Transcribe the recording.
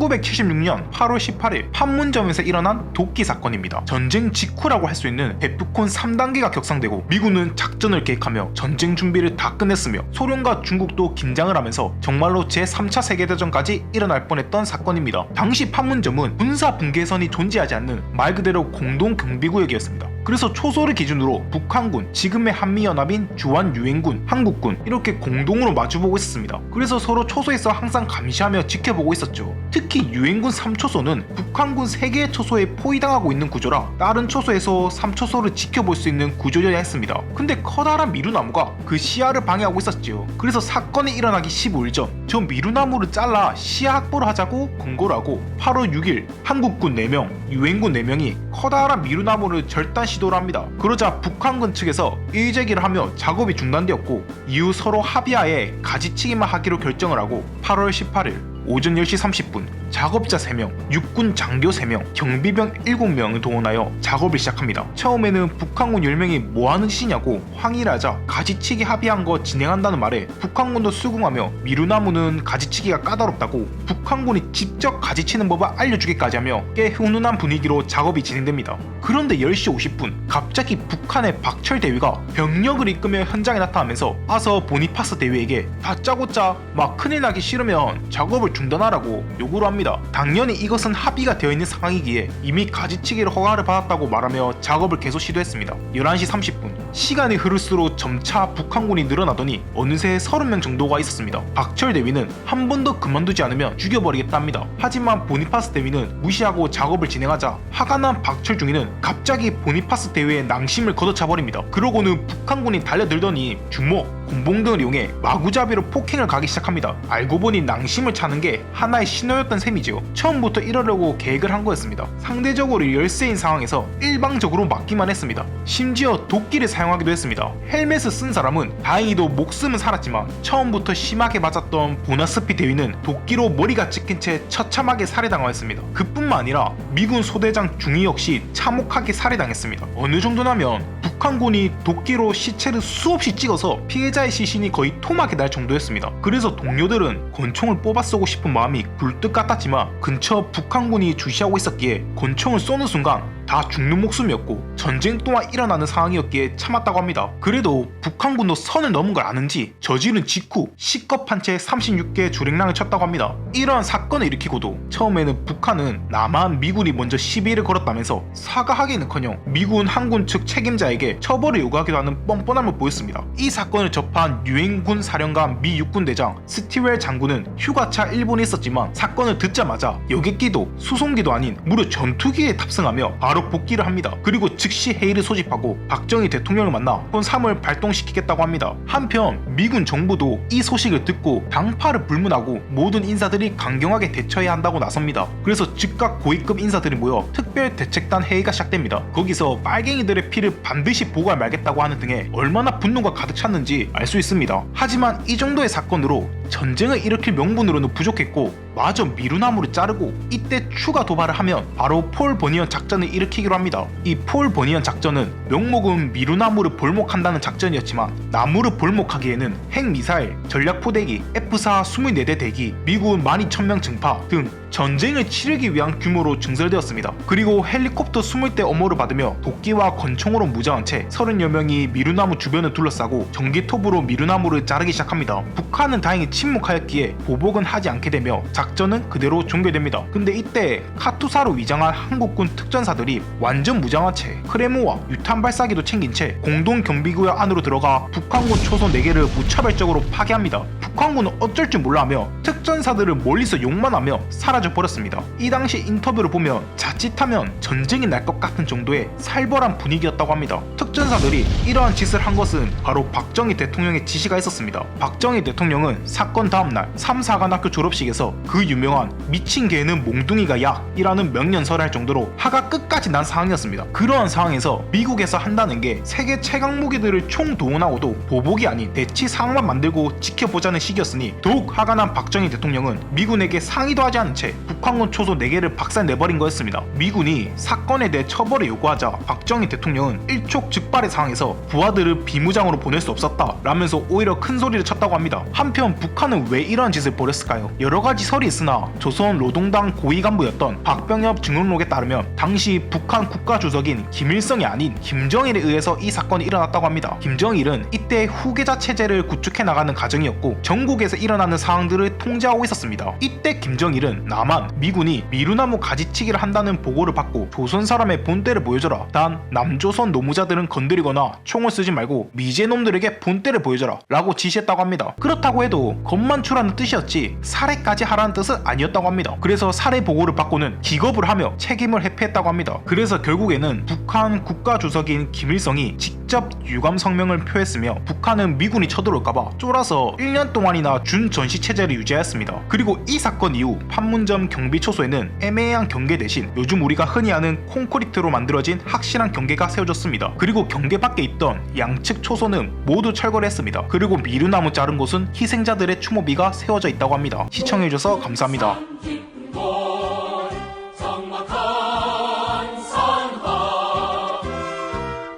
1976년 8월 18일 판문점에서 일어난 도끼 사건입니다. 전쟁 직후라고 할 수 있는 데프콘 3단계가 격상되고 미군은 작전을 계획하며 전쟁 준비를 다 끝냈으며 소련과 중국도 긴장을 하면서 정말로 제3차 세계대전까지 일어날 뻔했던 사건입니다. 당시 판문점은 군사 분계선이 존재하지 않는 말 그대로 공동 경비구역이었습니다. 그래서 초소를 기준으로 북한군, 지금의 한미연합인 주한유엔군, 한국군 이렇게 공동으로 마주보고 있었습니다. 그래서 서로 초소에서 항상 감시하며 지켜보고 있었죠. 특히 유엔군 3초소는 북한군 3개의 초소에 포위당하고 있는 구조라 다른 초소에서 3초소를 지켜볼 수 있는 구조여야 했습니다. 근데 커다란 미루나무가 그 시야를 방해하고 있었지요. 그래서 사건이 일어나기 15일 전 저 미루나무를 잘라 시야 확보를 하자고 권고를 하고 8월 6일 한국군 4명, 유엔군 4명이 커다란 미루나무를 절단 시도를 합니다. 그러자 북한군 측에서 일제기를 하며 작업이 중단되었고 이후 서로 합의하에 가지치기만 하기로 결정을 하고 8월 18일 오전 10시 30분 작업자 3명, 육군 장교 3명, 경비병 7명을 동원하여 작업을 시작합니다. 처음에는 북한군 10명이 뭐하는 짓이냐고 항의를 하자 가지치기 합의한 거 진행한다는 말에 북한군도 수긍하며 미루나무는 가지치기가 까다롭다고 북한군이 직접 가지치는 법을 알려주기까지 하며 꽤 훈훈한 분위기로 작업이 진행됩니다. 그런데 10시 50분 갑자기 북한의 박철 대위가 병력을 이끌며 현장에 나타나면서 아서 보니파스 대위에게 다짜고짜 막 큰일 나기 싫으면 작업을 중단하라고 요구를 합니다. 당연히 이것은 합의가 되어 있는 상황이기에 이미 가지치기를 허가를 받았다고 말하며 작업을 계속 시도했습니다. 11시 30분 시간이 흐를수록 점차 북한군이 늘어나더니 어느새 30명 정도가 있었습니다. 박철 대위는 한 번 더 그만두지 않으면 죽여버리겠답니다. 하지만 보니파스 대위는 무시하고 작업을 진행하자 화가 난 박철 중위는 갑자기 보니파스 대위의 낭심을 걷어차버립니다. 그러고는 북한군이 달려들더니 주먹, 곤봉 등을 이용해 마구잡이로 폭행을 가기 시작합니다. 알고 보니 낭심을 차는 게 하나의 신호였던 셈이지요. 처음부터 이러려고 계획을 한 거였습니다. 상대적으로 열세인 상황에서 일방적으로 막기만 했습니다. 심지어 도끼를 사 용하기도 했습니다. 헬멧을 쓴 사람은 다행히도 목숨은 살았지만 처음부터 심하게 맞았던 보나스피 대위는 도끼로 머리가 찍힌 채 처참하게 살해당하였습니다. 그뿐만 아니라 미군 소대장 중위 역시 참혹하게 살해당했습니다. 어느 정도냐면 북한군이 도끼로 시체를 수없이 찍어서 피해자의 시신이 거의 토막이 날 정도였습니다. 그래서 동료들은 권총을 뽑아 쏘고 싶은 마음이 굴뚝 같았지만 근처 북한군이 주시하고 있었기에 권총을 쏘는 순간 다 죽는 목숨이었고 전쟁 또한 일어나는 상황이었기에 참았다고 합니다. 그래도 북한군도 선을 넘은 걸 아는지 저지른 직후 시겁한 채 36개의 주랭랑을 쳤다고 합니다. 이러한 사건을 일으키고도 처음에는 북한은 남한 미군이 먼저 시비를 걸었다면서 사과하기는커녕 미군 항군 측 책임자에게 처벌을 요구하기도 하는 뻔뻔함을 보였습니다. 이 사건을 접한 유엔군 사령관 미 육군 대장 스티웰 장군은 휴가차 일본에 있었지만 사건을 듣자마자 여객기도 수송기도 아닌 무려 전투기에 탑승하며 바로 복귀를 합니다. 그리고 즉시 회의를 소집하고 박정희 대통령을 만나 본 3을 발동시키겠다고 합니다. 한편 미군 정부도 이 소식을 듣고 당파를 불문하고 모든 인사들이 강경하게 대처해야 한다고 나섭니다. 그래서 즉각 고위급 인사들이 모여 특별 대책단 회의가 시작됩니다. 거기서 빨갱이들의 피를 반드시 보고할 말겠다고 하는 등의 얼마나 분노가 가득 찼는지 알 수 있습니다. 하지만 이 정도의 사건으로 전쟁을 일으킬 명분으로는 부족했고 마저 미루나무를 자르고 이때 추가 도발을 하면 바로 폴 버니언 작전을 일으키기로 합니다. 이 폴 버니언 작전은 명목은 미루나무를 볼목한다는 작전이었지만 나무를 볼목하기에는 핵미사일, 전략포대기, F4 24대 대기, 미군 12,000명 증파 등 전쟁을 치르기 위한 규모로 증설되었습니다. 그리고 헬리콥터 20대 엄호를 받으며 도끼와 권총으로 무장한 채 30여 명이 미루나무 주변을 둘러싸고 전기톱으로 미루나무를 자르기 시작합니다. 북한은 다행히 침묵하였기에 보복은 하지 않게 되며 작전은 그대로 종결됩니다. 근데 이때 카투사로 위장한 한국군 특전사들이 완전 무장한 채 크레모와 유탄 발사기도 챙긴 채 공동 경비구역 안으로 들어가 북한군 초소 4개를 무차별적으로 파괴합니다. 북한군은 어쩔 줄 몰라하며 특전사들을 멀리서 욕만 하며 사라져 버렸습니다. 이 당시 인터뷰를 보면 자칫하면 전쟁이 날 것 같은 정도의 살벌한 분위기였다고 합니다. 특전사들이 이러한 짓을 한 것은 바로 박정희 대통령의 지시가 있었습니다. 박정희 대통령은 사건 다음날 3, 4관 학교 졸업식에서 그 유명한 미친 개는 몽둥이가 약이라는 명연설을 할 정도로 화가 끝까지 난 상황이었습니다. 그러한 상황에서 미국에서 한다는 게 세계 최강 무기들을 총동원하고도 보복이 아닌 대치 상황만 만들고 지켜보자는 시기였으니 더욱 화가 난 박정희 대통령은 미군에게 상의도 하지 않은 채 북한군 초소 4개를 박살내버린 거였습니다. 미군이 사건에 대해 처벌을 요구하자 박정희 대통령은 일촉즉발의 상황에서 부하들을 비무장으로 보낼 수 없었다 라면서 오히려 큰 소리를 쳤다고 합니다. 한편 북한 은 왜 이러한 짓을 벌였을까요? 여러 가지 설이 있으나 조선 노동당 고위 간부였던 박병엽 증언록에 따르면 당시 북한 국가주석인 김일성이 아닌 김정일에 의해서 이 사건이 일어났다고 합니다. 김정일은 이때 후계자 체제를 구축해 나가는 과정이었고 전국에서 일어나는 상황들을 통제하고 있었습니다. 이때 김정일은 남한 미군이 미루나무 가지치기를 한다는 보고를 받고 조선 사람의 본때를 보여줘라. 단 남조선 노무자들은 건드리거나 총을 쓰지 말고 미제놈들에게 본때를 보여줘라. 라고 지시했다고 합니다. 그렇다고 해도 겁만추라는 뜻이었지 살해까지 하라는 뜻은 아니었다고 합니다. 그래서 살해 보고를 받고는 기겁을 하며 책임을 회피했다고 합니다. 그래서 결국에는 북한 국가 주석인 김일성이 직접 유감 성명을 표했으며 북한은 미군이 쳐들어올까봐 쫄아서 1년 동안이나 준 전시 체제를 유지하였습니다. 그리고 이 사건 이후 판문점 경비 초소에는 애매한 경계 대신 요즘 우리가 흔히 아는 콘크리트로 만들어진 확실한 경계가 세워졌습니다. 그리고 경계 밖에 있던 양측 초소는 모두 철거를 했습니다. 그리고 미루나무 자른 곳은 희생자들의 추모비가 세워져 있다고 합니다. 시청해주셔서 감사합니다.